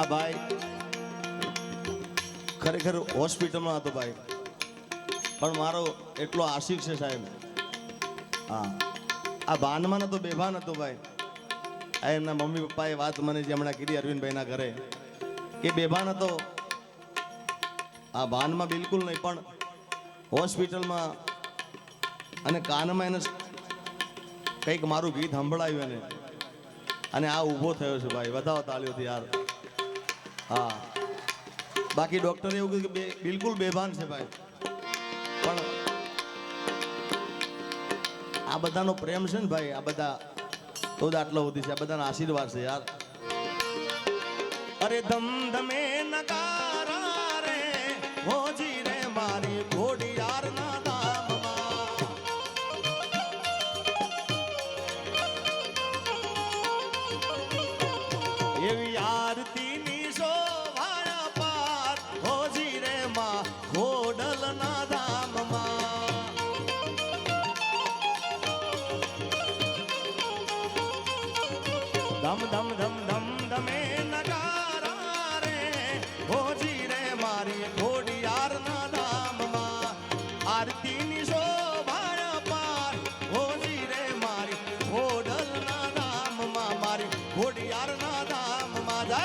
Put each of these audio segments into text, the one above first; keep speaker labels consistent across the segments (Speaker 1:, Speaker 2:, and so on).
Speaker 1: આ ભાઈ ખરેખર હોસ્પિટલમાં હતો ભાઈ. પણ મારો એટલો આશિક છે સાહેબ. હા. આ ભાનમાં નતો, બેભાન હતો ભાઈ. આ એમના મમ્મી પપ્પાએ વાત મને જે હમણાં કીધી અરવિંદભાઈના ઘરે, કે બેભાન હતો. આ ભાનમાં બિલકુલ નહીં, પણ હોસ્પિટલમાં અને કાનમાં એને કંઈક મારું ગીત સંભળાયું એને. અને આ ઊભો થયો છે ભાઈ. વધાવો તાળીઓથી યાર. હા. બાકી ડૉક્ટરે એવું કીધું કે બિલકુલ બેભાન છે ભાઈ. પણ આ બધાનો પ્રેમ છે ને ભાઈ, આ બધા તો જ આટલો સુધી છે, આ બધાના આશીર્વાદ છે યાર. અરે ધમ ધમે નગારા ધમ ધમ ધમ ધમ ધમે નગારા રે. ભોજી રે મારી ઘોડિયાર ના ધામમાં. આરતીની શોભાયા પાર. ભોજી રે મારી ઘોડલ ના ધામમાં. મારી ઘોડિયાર ના ધામમાં. જય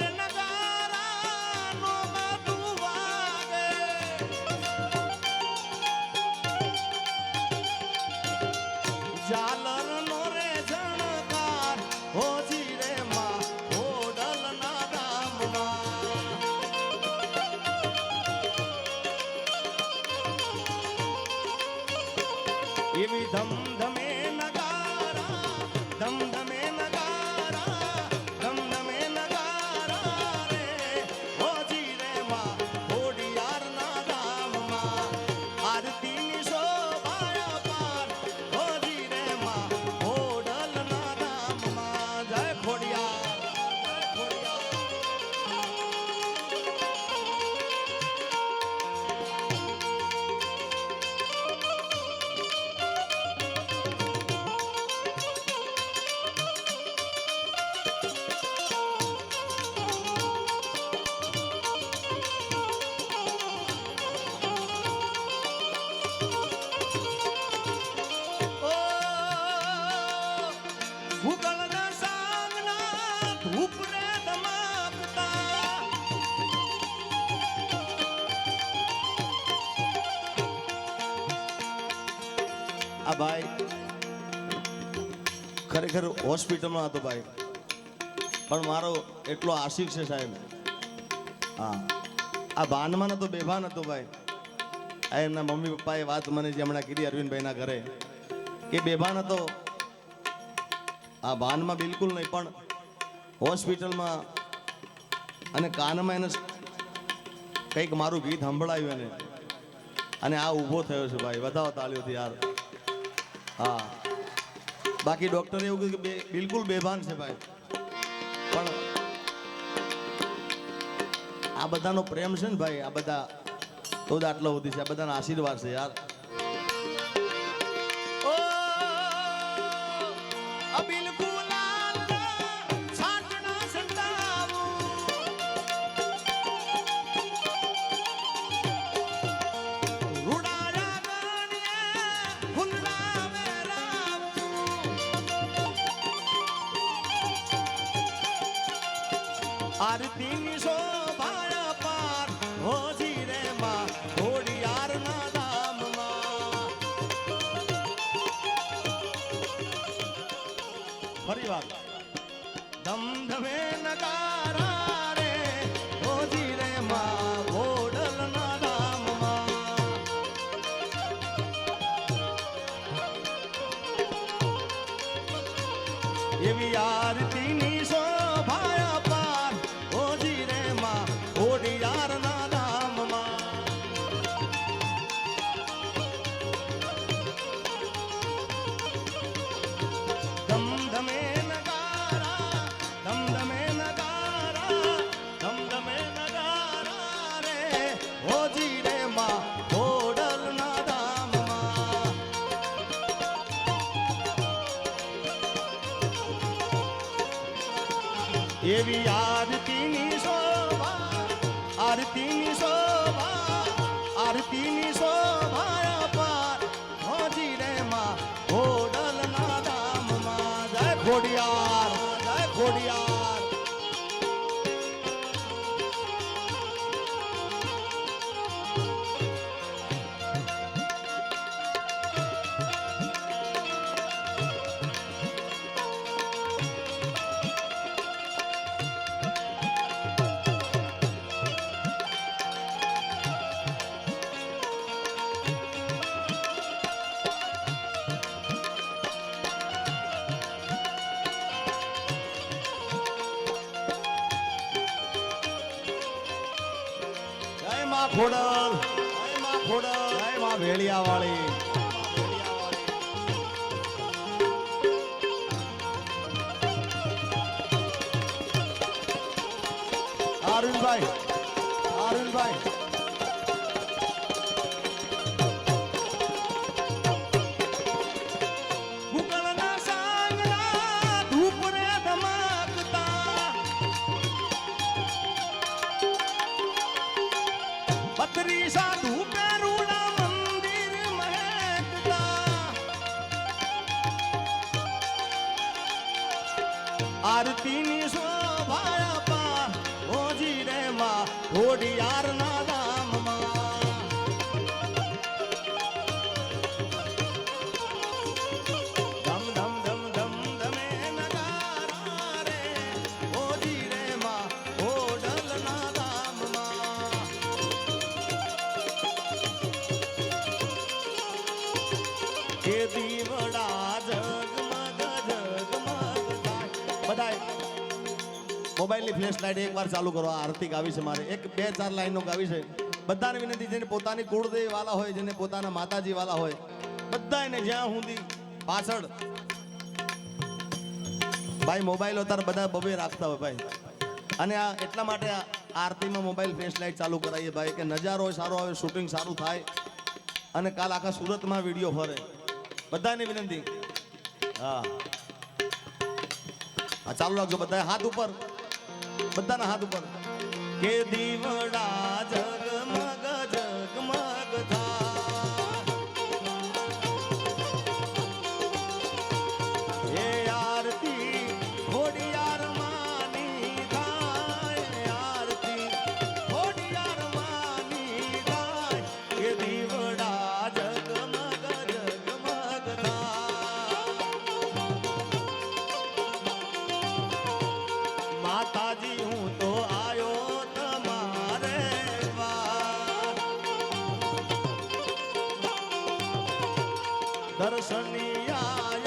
Speaker 1: એવી ભાઈ. ખરેખર હોસ્પિટલમાં હતો ભાઈ. પણ મારો એટલો આશિક છે સાહેબ. હા. આ ભાનમાં તો બેભાન હતો ભાઈ. આ એમના મમ્મી પપ્પાએ વાત મને જે હમણાં કીધી અરવિંદભાઈના ઘરે, કે બેભાન હતો. આ ભાનમાં બિલકુલ નહીં, પણ હોસ્પિટલમાં અને કાનમાં એને કંઈક મારું ગીત સંભળાયું એને. અને આ ઊભો થયો છે ભાઈ. વધાવો તાળીઓથી યાર. હા. બાકી ડૉક્ટરે એવું કીધું કે બિલકુલ બેભાન છે ભાઈ. પણ આ બધાનો પ્રેમ છે ને ભાઈ, આ બધા તો જ આટલો સુધી છે, આ બધાના આશીર્વાદ છે યાર. આરતીની શોભાયા પાર હોજી રે માં ઘોડિયારના ધામમાં ફરી વાર ધમધમે નગારા રે હોજી રે માં ઘોડલના ધામમાં એવી આરતીની શોભાયા એવી માં ખોડલ જય માં ભેળિયા વાળી અરુણભાઈ અરુણભાઈ ઘોડિયારના ધામમાં ધમ ધમ ધમ ધમ, ધમે નગારા રે. ઓજી રે માં ઘોડલના ધામમાં કે દીવડા મોબાઈલની ફ્લેશ લાઇટ એકવાર ચાલુ કરો. આરતી ગાવી છે મારે. એક, બે, ચાર લાઈનો ગાવી છે. બધાને વિનંતી જેને પોતાની કુળદેવી વાલા હોય, જેને પોતાના માતાજી વાલા હોય બધાને જ્યાં સુધી પાછળ. ભાઈ મોબાઈલ અત્યારે બધા બબે રાખતા હોય ભાઈ. અને આ એટલા માટે આ આરતીમાં મોબાઈલ ફ્લેશ લાઇટ ચાલુ કરાવીએ ભાઈ, કે નજારો સારો આવે શૂટિંગ સારું થાય, અને કાલ આખા સુરતમાં વીડિયો ફરે. બધાને વિનંતી. હા. ચાલુ રાખજો બધા હાથ ઉપર. બધાના હાથ ઉપર કે દીવડા દર્શનિયા